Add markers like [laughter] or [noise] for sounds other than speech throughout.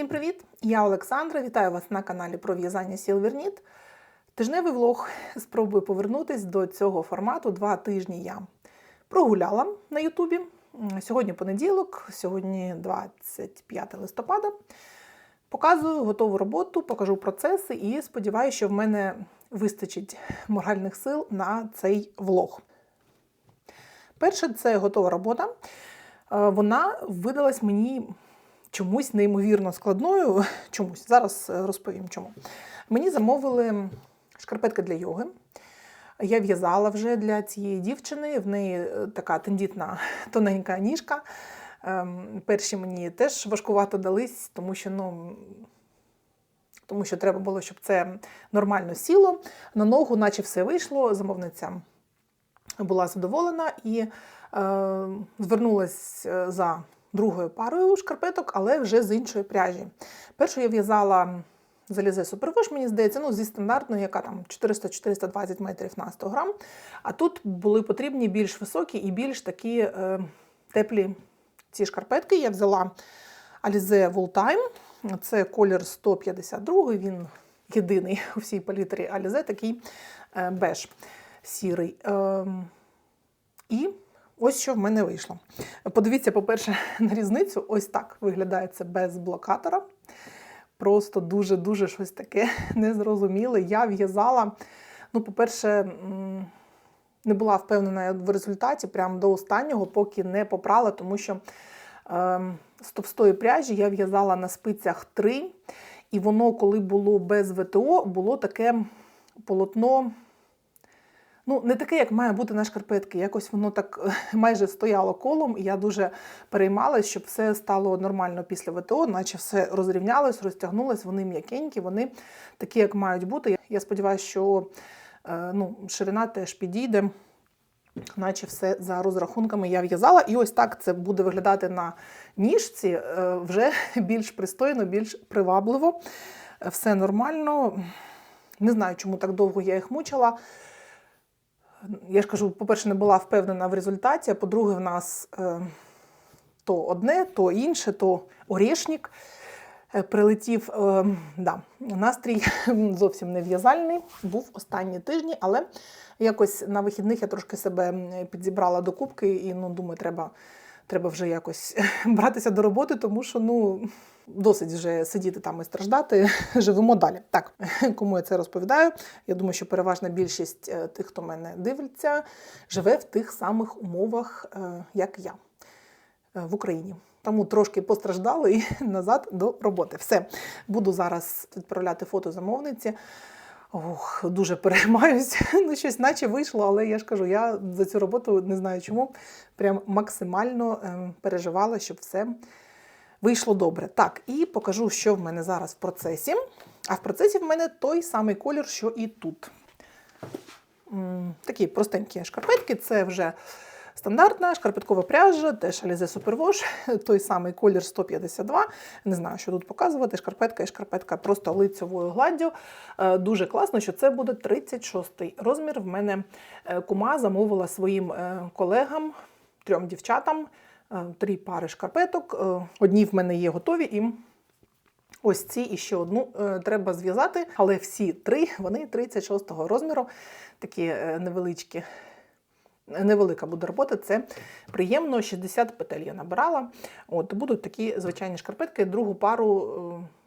Всім привіт! Я Олександра. Вітаю вас на каналі про в'язання Сілверніт. Тижневий влог спробую повернутись до цього формату. Два тижні я прогуляла на Ютубі. Сьогодні понеділок, сьогодні 25 листопада. Показую готову роботу, покажу процеси і сподіваюся, що в мене вистачить моральних сил на цей влог. Перше, це готова робота. Е, Вона видалась мені чомусь неймовірно складною. [laughs] Чомусь зараз е, розповім чому. Мені замовили шкарпетки для йоги. Я в'язала вже для цієї дівчини. В неї е, така тендітна [laughs] тоненька ніжка. Ем, Перші мені теж важкувато дались, тому що ну. Тому що треба було, щоб це нормально сіло. На ногу, наче все вийшло. Замовниця була задоволена і е, звернулась е, за другою парою шкарпеток, але вже з іншої пряжі. Першу я в'язала залізе супервош, мені здається, ну, зі стандартної, яка там 400-420 метрів на 100 грам. А тут були потрібні більш високі і більш такі е, теплі ці шкарпетки. Я взяла Alize Wool Time. Це колір 152, він єдиний у всій палітрі Alize, такий е, беж сірий. Ем, і ось що в мене вийшло. Подивіться, по-перше, [laughs] на різницю. Ось так виглядає це без блокатора. Просто дуже-дуже щось таке [laughs] незрозуміле. Я в'язала, ну, по-перше, не була впевнена в результаті прямо до останнього, поки не попрала, тому що ем, з товстої пряжі я в'язала на спицях 3, і воно, коли було без ВТО, було таке полотно. Ну, не таке, як має бути на шкарпетки. Якось воно так [laughs] майже стояло колом, і я дуже переймалась, щоб все стало нормально після ВТО, наче все розрівнялось, розтягнулось, вони м'якенькі, вони такі, як мають бути. Я сподіваюся, що е, ну, ширина теж підійде. Наче все за розрахунками я в'язала. І ось так це буде виглядати на ніжці е, вже [laughs] більш пристойно, більш привабливо. Е, Все нормально. Не знаю, чому так довго я їх мучила. Я ж кажу, по-перше, не була впевнена в результаті, а по-друге, в нас е, то одне, то інше, то орішник е, прилетів. Е, да, настрій [laughs] зовсім не в'язальний, був останні тижні, але якось на вихідних я трошки себе підзібрала до кубки і ну, думаю, треба, треба вже якось [laughs] братися до роботи, тому що ну. Досить вже сидіти там і страждати, [laughs] живемо далі. Так, [laughs] кому я це розповідаю? Я думаю, що переважна більшість е, тих, хто мене дивиться, живе в тих самих умовах, е, як я е, в Україні. Тому трошки постраждали і назад до роботи. Все, буду зараз відправляти фото замовниці. Ох, дуже переймаюсь. [laughs] Ну, щось наче вийшло, але я ж кажу, я за цю роботу не знаю чому. Прям максимально е, переживала, щоб все вийшло добре. Так, і покажу, що в мене зараз в процесі. А в процесі в мене той самий колір, що і тут. Такі простенькі шкарпетки, це вже стандартна шкарпеткова пряжа, теж Alize Superwash, [laughs] той самий колір 152. Не знаю, що тут показувати. Шкарпетка і шкарпетка просто лицьовою гладдю. Е, Дуже класно, що це буде 36-й розмір. В мене е, кума замовила своїм е, колегам, трьом дівчатам, три пари шкарпеток. Одні в мене є готові і. Ось ці і ще одну треба зв'язати, але всі три вони 36-го розміру, такі невеличкі. Невелика буде робота, це приємно. 60 петель я набирала. От будуть такі звичайні шкарпетки. Другу пару,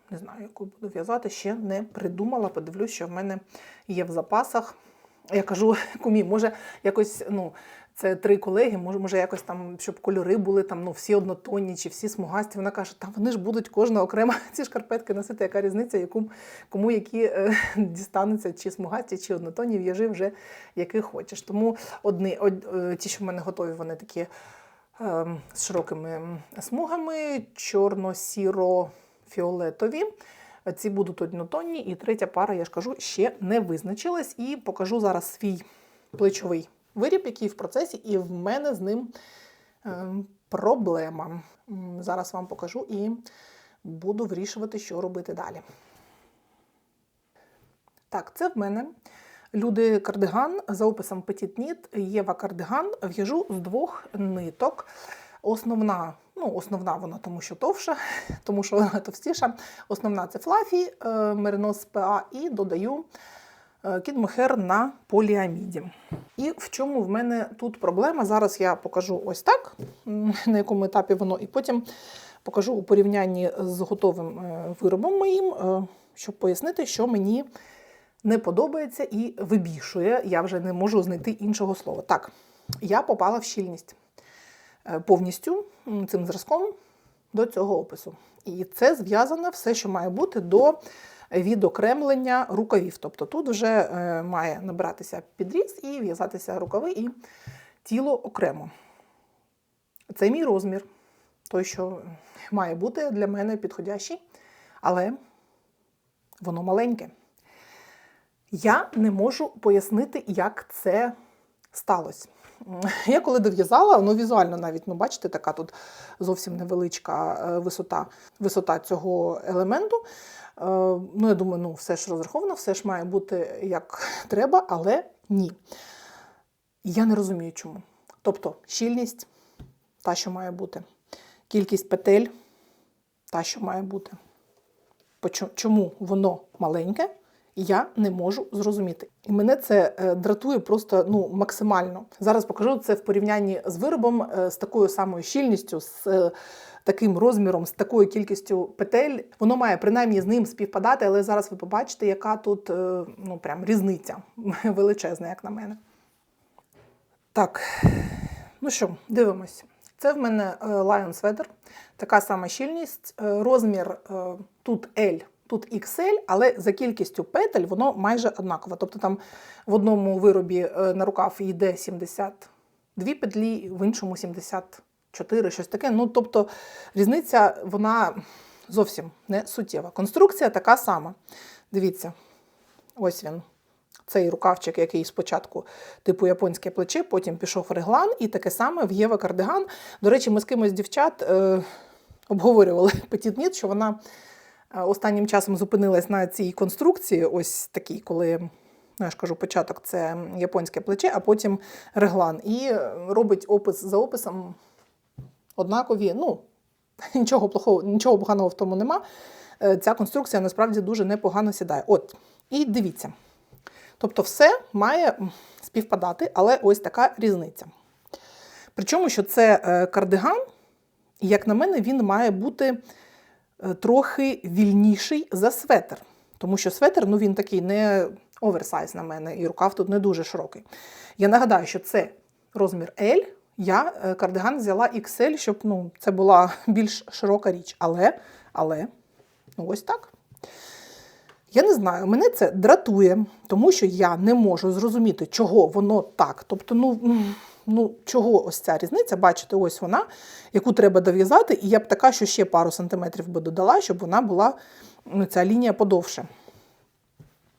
е, не знаю, яку буду в'язати, ще не придумала. Подивлюсь, що в мене є в запасах. Я кажу, [laughs] кумі, може якось, ну, це три колеги, може, може якось там, щоб кольори були там, ну, всі однотонні чи всі смугасті. Вона каже, та вони ж будуть кожна окремо [laughs] ці шкарпетки носити, яка різниця, яку, кому які е, [laughs] дістануться, чи смугасті, чи однотонні, в'яжи вже які хочеш. Тому одні, од, е, ті, що в мене готові, вони такі е, з широкими смугами, чорно-сіро-фіолетові. Ці будуть однотонні, і третя пара, я ж кажу, ще не визначилась. І покажу зараз свій плечовий виріб, який в процесі, і в мене з ним е, проблема. Зараз вам покажу і буду вирішувати, що робити далі. Так, це в мене люди кардиган за описом Petit Knit Єва кардиган. В'яжу з двох ниток. Основна, ну, основна вона, тому що товша, [laughs] тому що вона товстіша. Основна це флафі, е, меринос ПА, і додаю кідмохер на поліаміді. І в чому в мене тут проблема? Зараз я покажу ось так, на якому етапі воно, і потім покажу у порівнянні з готовим е, виробом моїм, е, щоб пояснити, що мені не подобається і вибішує. Я вже не можу знайти іншого слова. Так, я попала в щільність е, повністю цим зразком до цього опису. І це зв'язано все, що має бути до відокремлення рукавів. Тобто тут вже е, має набиратися підріз і в'язатися рукави і тіло окремо. Це мій розмір, той, що має бути для мене підходящий, але воно маленьке. Я не можу пояснити, як це сталося. Я коли дов'язала, ну візуально навіть, ну бачите, така тут зовсім невеличка е, висота, висота цього елементу. Е, Ну, я думаю, ну все ж розраховано, все ж має бути як [laughs] треба, але ні. Я не розумію, чому. Тобто щільність та, що має бути, кількість петель та, що має бути. Чому воно маленьке, я не можу зрозуміти. І мене це е, дратує просто ну, максимально. Зараз покажу це в порівнянні з виробом е, з такою самою щільністю, з таким розміром, з такою кількістю петель. Воно має принаймні з ним співпадати, але зараз ви побачите, яка тут е, ну, прям різниця [laughs] величезна, як на мене. Так, ну що, дивимось. Це в мене е, Lion Sweater, така сама щільність. Е, Розмір тут L, тут XL, але за кількістю петель воно майже однаково. Тобто там в одному виробі на рукав йде 72 петлі, в іншому 74, щось таке. Ну, тобто різниця вона зовсім не суттєва. Конструкція така сама. Дивіться, ось він цей рукавчик, який спочатку типу японське плече, потім пішов реглан, і таке саме в Єва кардиган. До речі, ми з кимось дівчат е, обговорювали [laughs] Knit, що вона е, останнім часом зупинилась на цій конструкції, ось такій, коли. Ну, я ж кажу, початок це японське плече, а потім реглан. І е, робить опис за описом однакові. Ну, [laughs] нічого плохого, нічого поганого в тому нема. Е, Ця конструкція насправді дуже непогано сідає. От, і дивіться. Тобто все має співпадати, але ось така різниця. Причому, що це е, кардиган, і, як на мене, він має бути е, трохи вільніший за светр. Тому що светр, ну він такий не оверсайз на мене, і рукав тут не дуже широкий. Я нагадаю, що це розмір L. Я е, кардиган взяла XL, щоб ну, це була [laughs] більш широка річ. Але, але, ну ось так. Я не знаю, мене це дратує, тому що я не можу зрозуміти, чого воно так. Тобто, ну, ну чого ось ця різниця? Бачите, ось вона, яку треба дов'язати, і я б така, що ще пару сантиметрів би додала, щоб вона була ну, ця лінія подовше.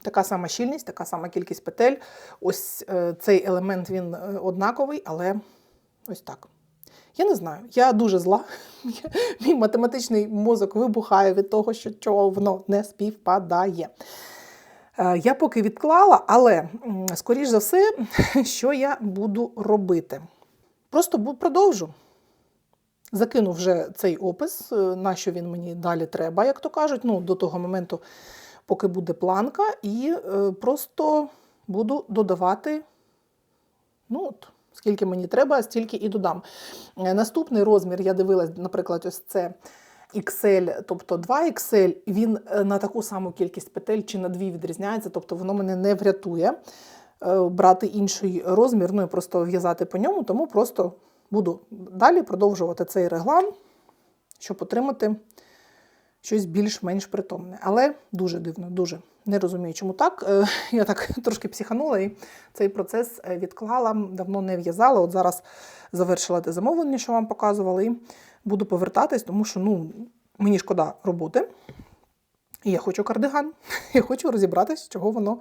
Така сама щільність, така сама кількість петель. Ось е, цей елемент він е, однаковий, але ось так. Я не знаю, я дуже зла. [laughs] Мій математичний мозок вибухає від того, що чого воно не співпадає. Е, Я поки відклала, але, скоріш за все, [laughs] що я буду робити? Просто продовжу. Закину вже цей опис, е, на що він мені далі треба, як то кажуть, ну, до того моменту, поки буде планка, і е, просто буду додавати. Ну, от, скільки мені треба, стільки і додам. Е, Наступний розмір, я дивилась, наприклад, ось це XL, тобто 2XL, він е, на таку саму кількість петель чи на дві відрізняється, тобто воно мене не врятує е, брати інший розмір, ну і просто в'язати по ньому, тому просто буду далі продовжувати цей реглан, щоб отримати щось більш-менш притомне. Але дуже дивно, дуже не розумію, чому так. Е, Я так [laughs] трошки психанула і цей процес е, відклала, давно не в'язала. От зараз завершила те замовлення, що вам показувала, і буду повертатись, тому що ну, мені шкода роботи. І я хочу кардиган. [laughs] Я хочу розібратися, чого воно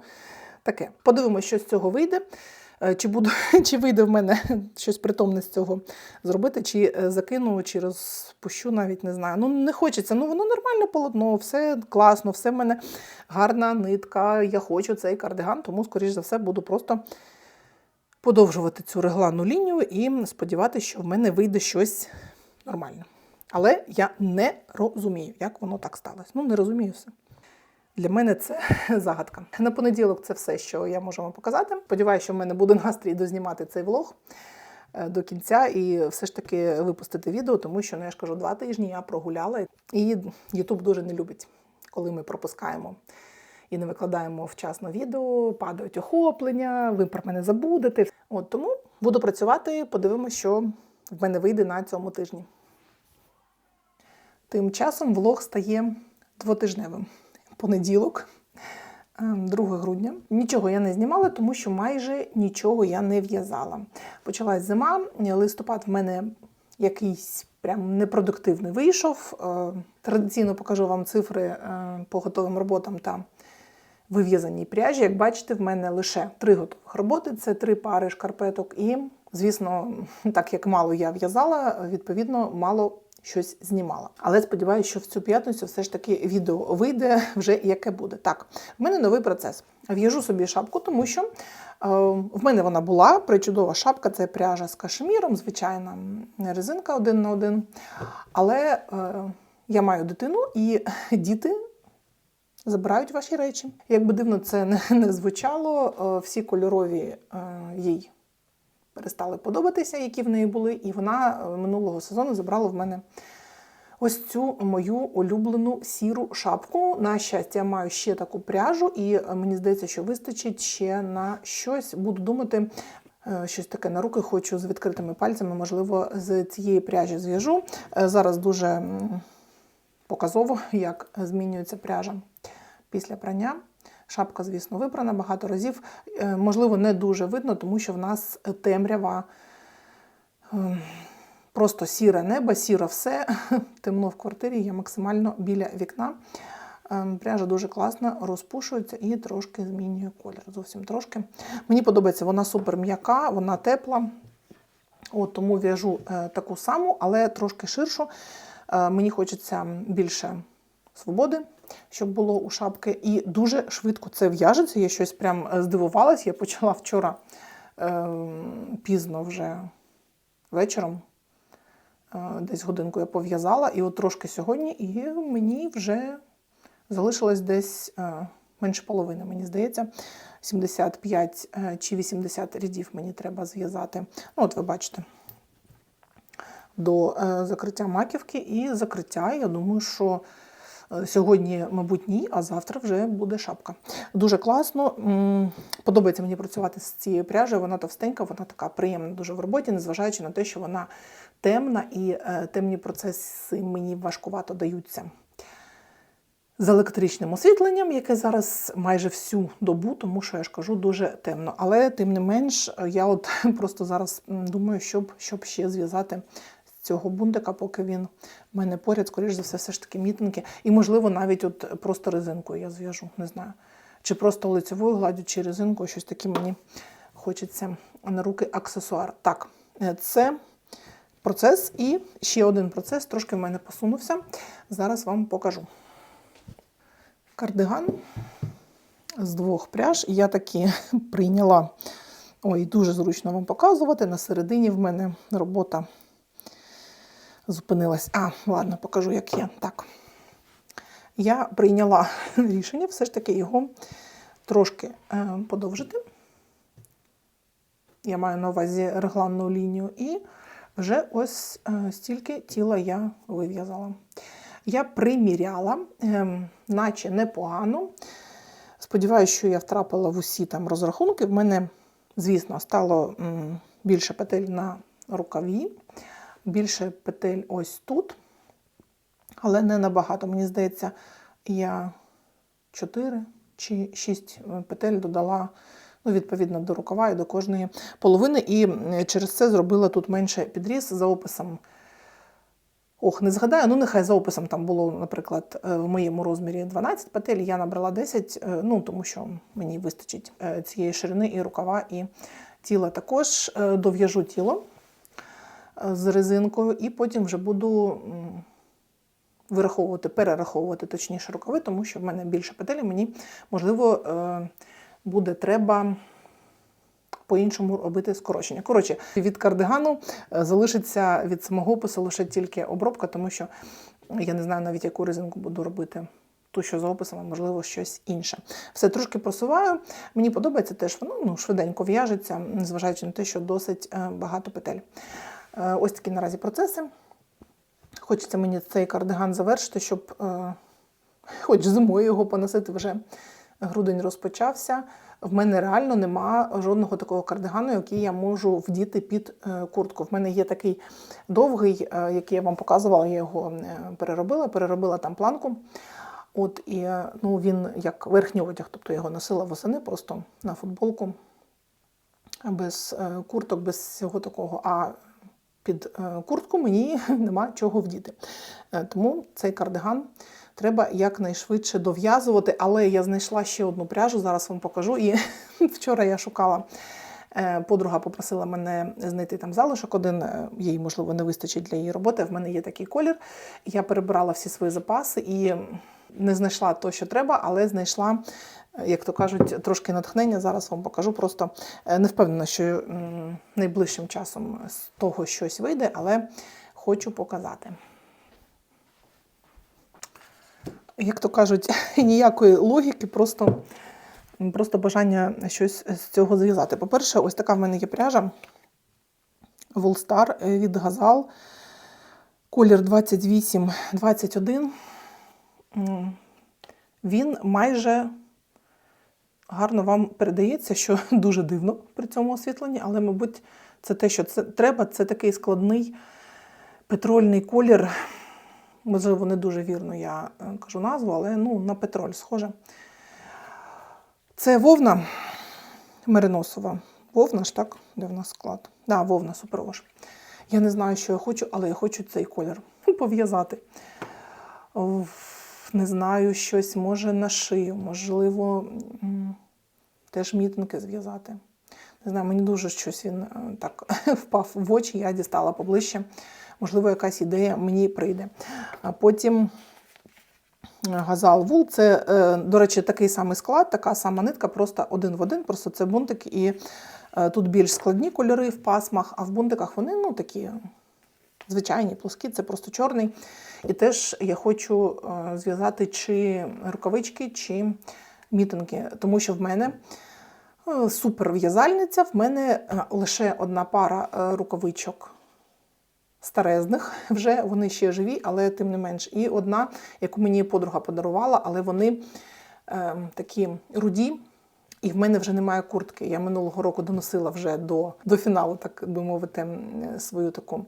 таке. Подивимося, що з цього вийде. Е, Чи, буду, [laughs] чи вийде в мене [laughs] щось притомне з цього зробити, чи е, закину, чи розпущу, навіть не знаю. Ну, не хочеться. Ну, воно нормальне полотно, все класно, все в мене гарна нитка. Я хочу цей кардиган, тому, скоріш за все, буду просто подовжувати цю регланну лінію і сподіватися, що в мене вийде щось нормальне. Але я не розумію, як воно так сталося. Ну, не розумію все. Для мене це [laughs] загадка. На понеділок це все, що я можу вам показати. Сподіваюся, що в мене буде настрій дознімати цей влог е, до кінця і все ж таки випустити відео, тому що, ну я ж кажу, два тижні я прогуляла, і Ютуб дуже не любить, коли ми пропускаємо і не викладаємо вчасно відео, падають охоплення, ви про мене забудете. От тому буду працювати, подивимося, що в мене вийде на цьому тижні. Тим часом влог стає двотижневим. Понеділок, е, 2 грудня. Нічого я не знімала, тому що майже нічого я не в'язала. Почалась зима, листопад в мене якийсь прям непродуктивний вийшов. Е, Традиційно покажу вам цифри е, по готовим роботам та вив'язаній пряжі. Як бачите, в мене лише три готових роботи: це три пари шкарпеток. І, звісно, так як мало я в'язала, відповідно, мало щось знімала. Але сподіваюся, що в цю п'ятницю все ж таки відео вийде [laughs] вже яке буде. Так, в мене новий процес. В'яжу собі шапку, тому що е, в мене вона була причудова шапка, це пряжа з кашеміром, звичайна резинка один на один. Але е, я маю дитину і [laughs] діти забирають ваші речі. Як би дивно це не, [laughs] звучало, е, всі кольорові е, їй перестали подобатися, які в неї були, і вона е, минулого сезону забрала в мене ось цю мою улюблену сіру шапку. На щастя, я маю ще таку пряжу, і е, мені здається, що вистачить ще на щось. Буду думати. е, Щось таке на руки хочу з відкритими пальцями, можливо, з цієї пряжі зв'яжу. Зараз дуже показово, як змінюється пряжа після прання. Шапка, звісно, випрана багато разів. Е, Можливо, не дуже видно, тому що в нас темрява, ем, просто сіре небо, сіре все. [laughs] Темно в квартирі, я максимально біля вікна. Ем, Пряжа дуже класна, розпушується і трошки змінює колір. Зовсім трошки. Мені подобається, вона супер м'яка, вона тепла. От, тому в'яжу е, таку саму, але трошки ширшу. Е, мені хочеться більше свободи, щоб було у шапки. І дуже швидко це в'яжеться. Я щось прям е, здивувалась. Я почала вчора е, пізно вже вечором. Е, Десь годинку я пов'язала, і от трошки сьогодні, і мені вже залишилось десь е, менше половини, мені здається. 75 е, чи 80 рядів мені треба зв'язати. Ну, от ви бачите, до закриття маківки і закриття. Я думаю, що сьогодні, мабуть, ні, а завтра вже буде шапка. Дуже класно. Подобається мені працювати з цією пряжею. Вона товстенька, вона така приємна дуже в роботі, незважаючи на те, що вона темна і е, темні процеси мені важкувато даються з електричним освітленням, яке зараз майже всю добу, тому що я ж кажу, дуже темно. Але тим не менш, я от [laughs] просто зараз думаю, щоб, щоб ще зв'язати цього бунтика, поки він в мене поряд, скоріш за все, все ж таки мітинки. І, можливо, навіть от просто резинкою я зв'яжу, не знаю. Чи просто лицевою гладдю, чи резинкою, щось таке мені хочеться на руки аксесуар. Так, е, це процес. І ще один процес, трошки в мене посунувся. Зараз вам покажу кардиган з двох пряж. Я таки [laughs] прийняла. Ой, дуже зручно вам показувати. На середині в мене робота зупинилась. А, ладно, покажу, як є. Так. Я прийняла [laughs] рішення все ж таки його трошки е, подовжити. Я маю на увазі регланну лінію, і вже ось е, стільки тіла я вив'язала. Я приміряла, ем, наче непогано. Сподіваюся, що я втрапила в усі там розрахунки. В мене, звісно, стало більше петель на рукаві, більше петель ось тут, але не набагато. Мені здається, я 4 чи 6 петель додала. Ну, відповідно до рукава і до кожної половини, і через це зробила тут менше підріз за описом Ох, не згадаю, ну нехай за описом там було, наприклад, е, в моєму розмірі 12 петель, я набрала 10, е, ну тому що мені вистачить е, цієї ширини і рукава, і тіла. Також е, дов'яжу тіло е, з резинкою, і потім вже буду вираховувати, перераховувати точніше рукави, тому що в мене більше петель, мені, можливо, е, буде треба по-іншому робити скорочення. Коротше, від кардигану е, залишиться від самого опису лише тільки обробка, тому що я не знаю навіть, яку резинку буду робити. Ту, що за описом, а, можливо, щось інше. Все трошки просуваю. Мені подобається теж, воно ну, швиденько в'яжеться, незважаючи на те, що досить е, багато петель. Е, Ось такі наразі процеси. Хочеться мені цей кардиган завершити, щоб е, хоч зимою його поносити вже грудень розпочався. В мене реально нема жодного такого кардигану, який я можу вдіти під е, куртку. В мене є такий довгий, який я вам показувала, я його переробила, переробила там планку. От і ну, він як верхній одяг, тобто я його носила восени просто на футболку без курток, без всього такого. А під е, куртку мені [laughs] нема чого вдіти. Е, Тому цей кардиган треба якнайшвидше дов'язувати. Але я знайшла ще одну пряжу, зараз вам покажу. І [laughs] вчора я шукала. е, Подруга попросила мене знайти там залишок один, їй, можливо, не вистачить для її роботи. В мене є такий колір. Я перебирала всі свої запаси і не знайшла то, що треба, але знайшла, як то кажуть, трошки натхнення. Зараз вам покажу. Просто е, не впевнена, що найближчим часом з того щось вийде, але хочу показати. Як то кажуть, [laughs] ніякої логіки, просто, просто бажання щось з цього зв'язати. По-перше, ось така в мене є пряжа Волстар від Газал. Колір 28-21. Він майже гарно вам передається, що [laughs] дуже дивно при цьому освітленні, але, мабуть, це те, що це треба. Це такий складний петрольний колір. Можливо, не дуже вірно я е, кажу назву, але ну, на петроль схоже. Це вовна мериносова. Вовна ж так, де в нас склад? Да, вовна супервош. Я не знаю, що я хочу, але я хочу цей колір [laughs] пов'язати. Не знаю, щось може на шию, можливо, теж мітинки зв'язати. Не знаю, мені дуже щось він е, так [laughs] впав в очі, я дістала поближче. Можливо, якась ідея мені прийде. А потім е, газал вул це, е, до речі, такий самий склад, така сама нитка, просто один в один, просто це бунтик, і тут більш складні кольори в пасмах, а в бунтиках вони ну, такі звичайні, плоскі, це просто чорний. І теж я хочу зв'язати чи рукавички, чи мітинги, тому що в мене е, супер в'язальниця, в мене е, лише одна пара е, рукавичок старезних, [laughs] вже вони ще живі, але тим не менш. І одна, яку мені подруга подарувала, але вони е, такі руді. І в мене вже немає куртки. Я минулого року доносила вже до, до фіналу, так би мовити, свою таку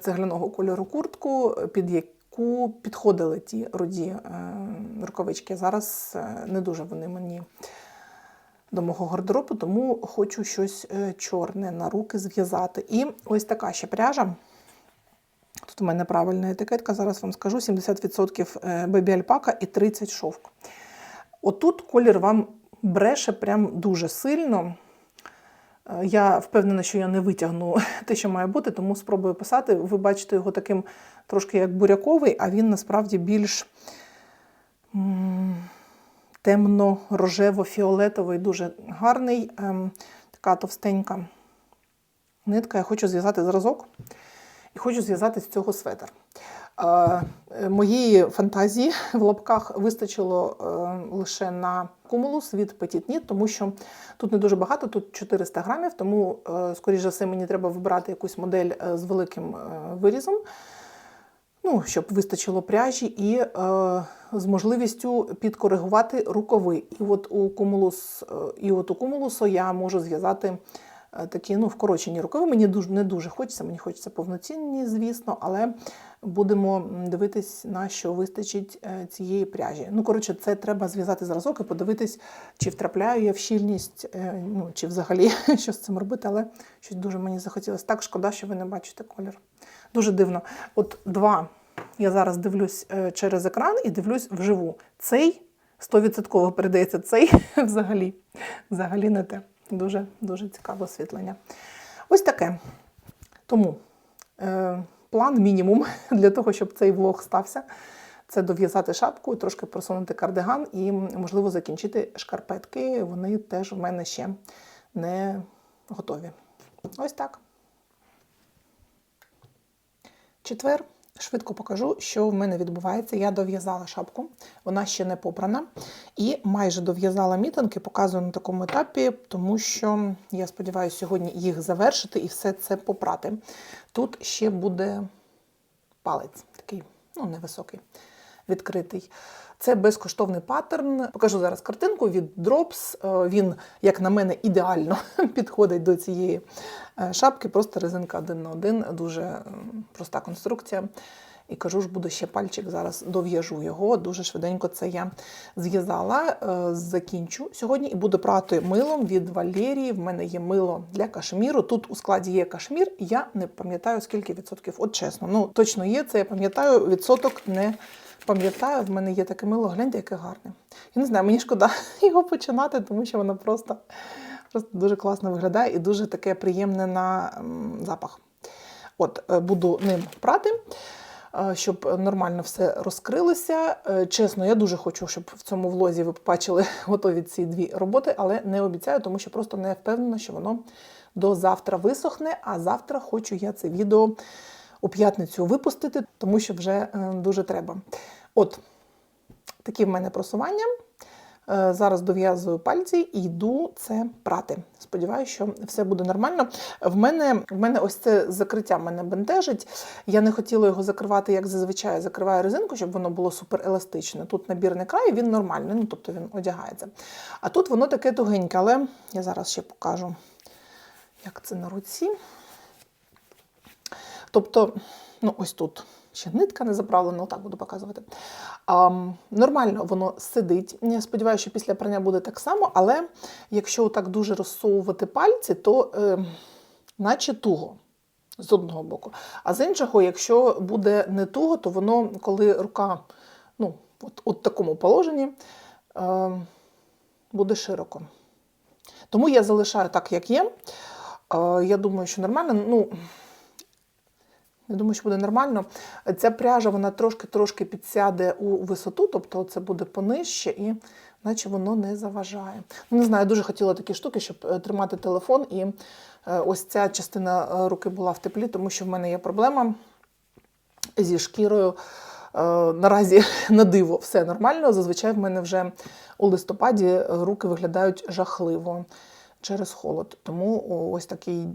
цегляного кольору куртку, під яку підходили ті руді е, рукавички. Зараз е, не дуже вони мені до мого гардеробу, тому хочу щось е, чорне на руки зв'язати. І ось така ще пряжа. Тут у мене правильна етикетка, зараз вам скажу: 70% бебі альпака і 30 шовк. Отут колір вам бреше прям дуже сильно. Я впевнена, що я не витягну [laughs] те, що має бути, тому спробую писати. Ви бачите його таким трошки як буряковий, а він насправді більш темно-рожево-фіолетовий, дуже гарний, ем, така товстенька нитка. Я хочу зв'язати зразок і хочу зв'язати з цього светр. Е, Моєї фантазії в лапках вистачило е, лише на кумулус від Knit, тому що тут не дуже багато, тут 400 грамів, тому, е, скоріш за все, мені треба вибрати якусь модель з великим вирізом, ну, щоб вистачило пряжі, і з можливістю підкоригувати рукави. І от у кумулус, і от у кумулусу я можу зв'язати такі ну, вкорочені рукави. Мені дуже, не дуже хочеться, мені хочеться повноцінні, звісно, але будемо дивитись, на що вистачить е, цієї пряжі. Ну, коротше, це треба зв'язати зразок і подивитись, чи втрапляю я в щільність, е, ну, чи взагалі [laughs] що з цим робити, але щось дуже мені захотілося. Так шкода, що ви не бачите колір. Дуже дивно. От два. Я зараз дивлюсь е, через екран і дивлюсь вживу. Цей 100% передається, цей [laughs] взагалі, взагалі не те. Дуже, дуже цікаве освітлення. Ось таке. Тому план мінімум [laughs] для того, щоб цей влог стався. Це дов'язати шапку, трошки просунути кардиган і, можливо, закінчити шкарпетки. Вони теж в мене ще не готові. Ось так. Четвер. Швидко покажу, що в мене відбувається. Я дов'язала шапку, вона ще не попрана. І майже дов'язала мітинки, показую на такому етапі, тому що я сподіваюся сьогодні їх завершити і все це попрати. Тут ще буде палець, такий, ну, невисокий, відкритий. Це безкоштовний паттерн. Покажу зараз картинку від Drops. Е, Він, як на мене, ідеально [laughs] підходить до цієї е, шапки. Просто резинка один на один, дуже проста конструкція. І кажу ж, буду ще пальчик зараз дов'яжу його. Дуже швиденько це я зв'язала. Е, Закінчу сьогодні і буду прати милом від Валерії. В мене є мило для кашміру. Тут у складі є кашмір, я не пам'ятаю, скільки відсотків. От чесно, ну точно є це. Я пам'ятаю, відсоток не пам'ятаю. В мене є таке мило. Гляньте, яке гарне. Я не знаю, мені шкода [laughs] його починати, тому що воно просто, просто дуже класно виглядає і дуже таке приємне на запах. От, е, буду ним прати е, щоб нормально все розкрилося. Е, Чесно, я дуже хочу, щоб в цьому влозі ви побачили [laughs] готові ці дві роботи, але не обіцяю, тому що просто не впевнена, що воно до завтра висохне. А завтра хочу я це відео у п'ятницю випустити, тому що вже е, дуже треба. От такі в мене просування. Е, Зараз дов'язую пальці і йду це прати. Сподіваюся, що все буде нормально. В мене, в мене ось це закриття мене бентежить. Я не хотіла його закривати, як зазвичай закриваю резинку, щоб воно було супер еластичне. Тут набірний край, він нормальний, ну тобто він одягається. А тут воно таке тугеньке, але я зараз ще покажу, як це на руці. Тобто, ну ось тут ще нитка не заправлена, отак буду показувати. А, нормально воно сидить. Я сподіваюся, що після прання буде так само, але якщо так дуже розсовувати пальці, то е, наче туго. З одного боку. А з іншого, якщо буде не туго, то воно, коли рука ну, от, от такому положенні, е, буде широко. Тому я залишаю так, як є. Е, я думаю, що нормально. Ну, я думаю, що буде нормально. Ця пряжа вона трошки-трошки підсяде у висоту, тобто це буде понижче і наче воно не заважає. Ну, не знаю, я дуже хотіла такі штуки, щоб е, тримати телефон, і е, ось ця частина е, руки була в теплі, тому що в мене є проблема зі шкірою. Наразі [laughs] на диво все нормально. Зазвичай в мене вже у листопаді руки виглядають жахливо через холод. Тому ось такий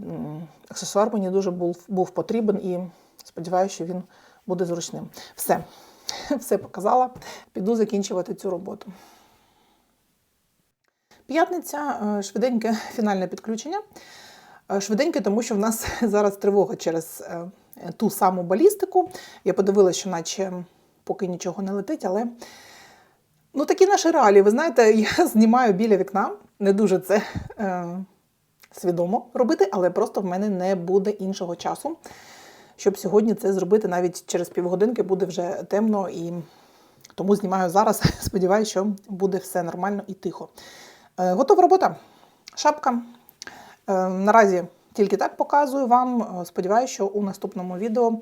аксесуар мені дуже був, був потрібен і сподіваюся, що він буде зручним. Все, [laughs] все показала. Піду закінчувати цю роботу. П'ятниця, е, швиденьке фінальне підключення. Е, Швиденьке, тому що в нас [laughs] зараз тривога через е, ту саму балістику. Я подивилася, що наче поки нічого не летить, але ну такі наші реалії. Ви знаєте, [laughs] я знімаю біля вікна, не дуже це е, свідомо робити, але просто в мене не буде іншого часу, щоб сьогодні це зробити. Навіть через півгодинки буде вже темно і тому знімаю зараз. [laughs] Сподіваюся, що буде все нормально і тихо. Е, готова робота. Шапка. Е, наразі тільки так показую вам. Е, Сподіваюся, що у наступному відео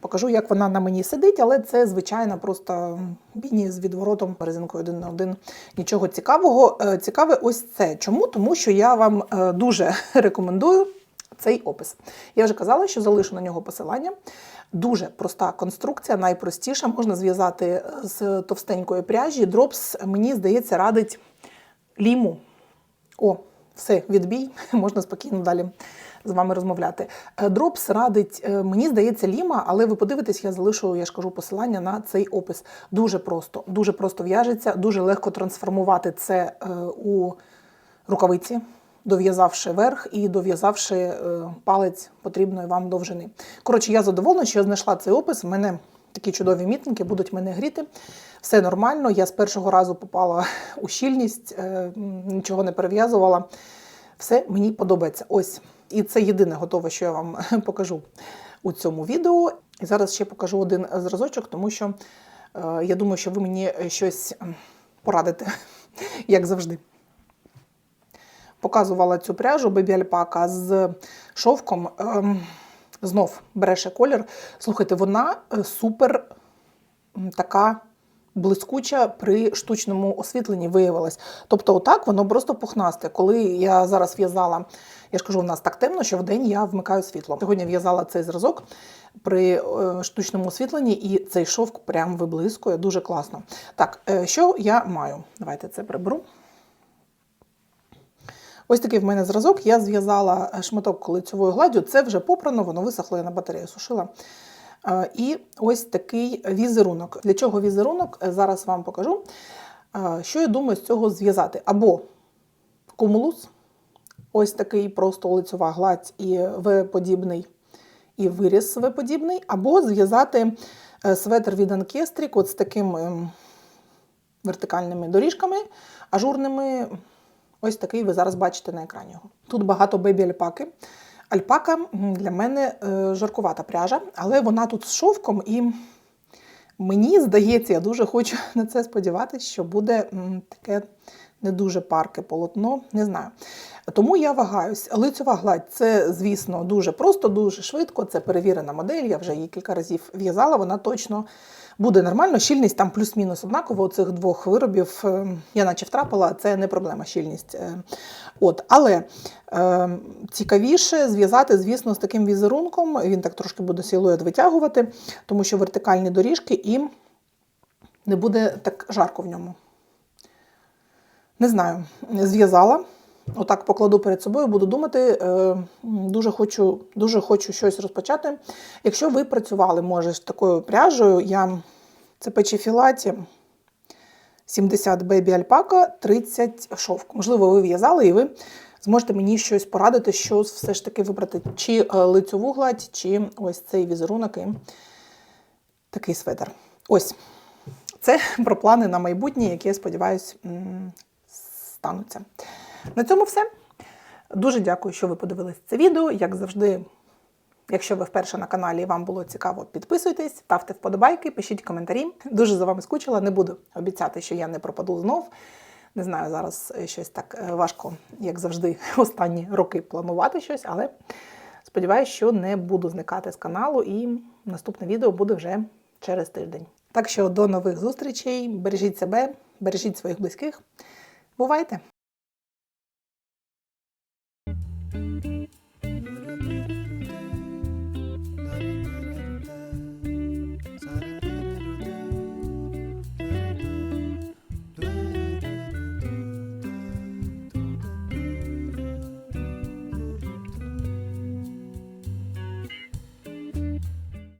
покажу, як вона на мені сидить, але це звичайна просто біні з відворотом резинкою один на один. Нічого цікавого. Цікаве ось це. Чому? Тому що я вам дуже [laughs] рекомендую цей опис. Я вже казала, що залишу на нього посилання. Дуже проста конструкція, найпростіша. Можна зв'язати з товстенької пряжі. Дропс, мені здається, радить ліму. О, все, відбій, [laughs] можна спокійно далі з вами розмовляти. Е, Дропс радить, е, мені здається, ліма, але ви подивитесь, я залишу, я ж кажу, посилання на цей опис. Дуже просто, дуже просто в'яжеться, дуже легко трансформувати це е, у рукавиці, дов'язавши верх і дов'язавши е, палець потрібної вам довжини. Коротше, я задоволена, що я знайшла цей опис. У мене такі чудові мітинги будуть мене гріти. Все нормально. Я з першого разу попала у щільність, е, нічого не перев'язувала. Все мені подобається. Ось. І це єдине готове, що я вам [laughs] покажу у цьому відео. І зараз ще покажу один зразочок, тому що е, я думаю, що ви мені щось порадите, [laughs] як завжди. Показувала цю пряжу Alpaca з шовком. Ем, знов бреше колір. Слухайте, вона е, супер така блискуча при штучному освітленні виявилась. Тобто, отак воно просто пухнасте. Коли я зараз в'язала, я ж кажу, у нас так темно, що вдень я вмикаю світло. Сьогодні в'язала цей зразок при е, штучному освітленні, і цей шовк прям виблискує дуже класно. Так, е, що я маю? Давайте це приберу. Ось такий в мене зразок. Я зв'язала е, шматок лицьовою гладдю. Це вже попрано, воно висохло, я на батарею сушила. Е, І ось такий візерунок. Для чого візерунок? Е, Зараз вам покажу. Що я думаю з цього зв'язати? Або кумулус, ось такий просто лицьова гладь і В-подібний, і виріз В-подібний, або зв'язати светр від Анкестрік от з такими ем, вертикальними доріжками, ажурними. Ось такий ви зараз бачите на екрані. його. Тут багато бебі альпаки. Альпака для мене е, жаркувата пряжа, але вона тут з шовком, і мені здається, я дуже хочу [laughs] на це сподіватися, що буде таке не дуже парке полотно, не знаю. Тому я вагаюсь. Лицьова гладь це, звісно, дуже просто, дуже швидко. Це перевірена модель. Я вже її кілька разів в'язала. Вона точно буде нормально. Щільність там плюс-мінус однаково. У цих двох виробів е, я наче втрапила, це не проблема щільність. Е, От, але е, цікавіше зв'язати, звісно, з таким візерунком. Він так трошки буде силует витягувати, тому що вертикальні доріжки і не буде так жарко в ньому. Не знаю, зв'язала. Отак покладу перед собою, буду думати. Е, Дуже хочу, дуже хочу щось розпочати. Якщо ви працювали, може, з такою пряжею, я це печі філаті 70 бебі альпака, 30 шовк. Можливо, ви в'язали і ви зможете мені щось порадити, що все ж таки вибрати, чи е, лицьову гладь, чи ось цей візерунок і такий светр. Ось. Це про плани на майбутнє, які, я сподіваюся, стануться. На цьому все. Дуже дякую, що ви подивились це відео. Як завжди, якщо ви вперше на каналі і вам було цікаво, підписуйтесь, ставте вподобайки, пишіть коментарі. Дуже за вами скучила. Не буду обіцяти, що я не пропаду знов. Не знаю, зараз щось так е, важко, як завжди, [laughs] останні роки планувати щось, але сподіваюся, що не буду зникати з каналу, і наступне відео буде вже через тиждень. Так що до нових зустрічей. Бережіть себе, бережіть своїх близьких. Бувайте!